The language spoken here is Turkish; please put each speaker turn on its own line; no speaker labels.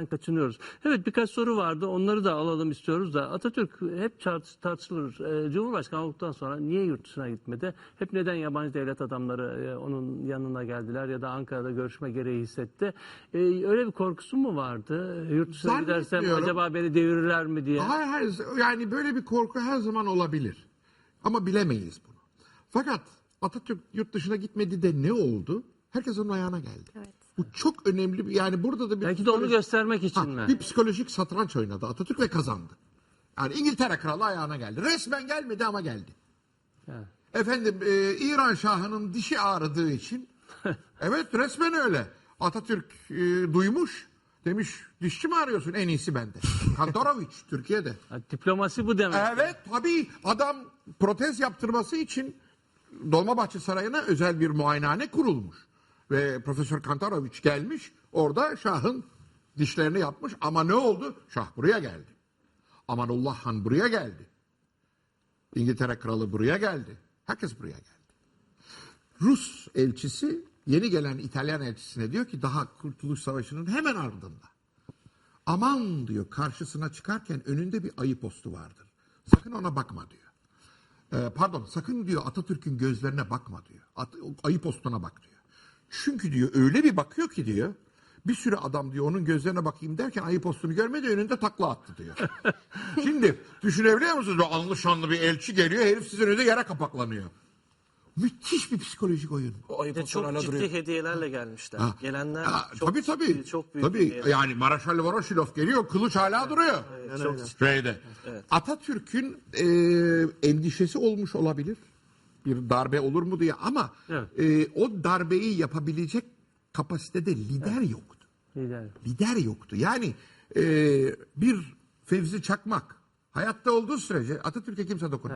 kaçınıyoruz. Evet birkaç soru vardı. Onları da alalım istiyoruz da Atatürk hep tartış- tartışılır. Ee, Cumhurbaşkanı olduktan sonra niye yurt dışına gitmedi? Hep neden yabancı devlet adamları e, onun yanına geldiler ya da Ankara'da görüşme gereği hissetti? Ee, öyle bir korkusu mu vardı? Yurt dışına gidersem acaba beni devirirler mi diye.
Hayır hayır yani böyle bir korku her zaman olabilir. Ama bilemeyiz bunu. Fakat Atatürk yurt dışına gitmedi de ne oldu? Herkes onun ayağına geldi.
Evet.
Bu çok önemli bir yani burada da bir
Belki de onu göstermek için
Ha,
mi?
bir psikolojik satranç oynadı Atatürk ve kazandı. Yani İngiltere kralı ayağına geldi. Resmen gelmedi ama geldi.
Evet.
Efendim e, İran şahının dişi ağrıdığı için evet resmen öyle. Atatürk e, duymuş demiş dişçi mi arıyorsun en iyisi bende. Kantoroviç Türkiye'de.
Ha, diplomasi bu demek.
Evet tabii adam protez yaptırması için Dolmabahçe Sarayı'na özel bir muayenehane kurulmuş. Ve Profesör Kantaroviç gelmiş orada Şah'ın dişlerini yapmış ama ne oldu? Şah buraya geldi. Amanullah Han buraya geldi. İngiltere Kralı buraya geldi. Herkes buraya geldi. Rus elçisi yeni gelen İtalyan elçisine diyor ki daha Kurtuluş Savaşı'nın hemen ardında. Aman diyor karşısına çıkarken önünde bir ayı postu vardır. Sakın ona bakma diyor. Ee, pardon sakın diyor Atatürk'ün gözlerine bakma diyor. At, ayı postuna bak diyor. Çünkü diyor öyle bir bakıyor ki diyor. Bir sürü adam diyor onun gözlerine bakayım derken ayı postunu görmedi önünde takla attı diyor. Şimdi düşünebiliyor musunuz? Böyle Anlı şanlı bir elçi geliyor herif sizin önünde yere kapaklanıyor. Müthiş bir psikolojik oyun.
O ayı pozisyon
çok
hala
ciddi
duruyor.
hediyelerle gelmişler.
Ha.
Gelenler
Ha,
çok
tabii tabii.
ciddi, çok büyük
tabii.
hediyeler.
Yani Maraşal Voroshilov geliyor kılıç hala duruyor.
çok
Şeyde. Atatürk'ün e, endişesi olmuş olabilir. Bir darbe olur mu diye ama
Evet.
e, o darbeyi yapabilecek kapasitede lider yoktu.
Lider.
Lider yoktu. Yani e, bir Fevzi Çakmak hayatta olduğu sürece Atatürk'e kimse dokunamaz.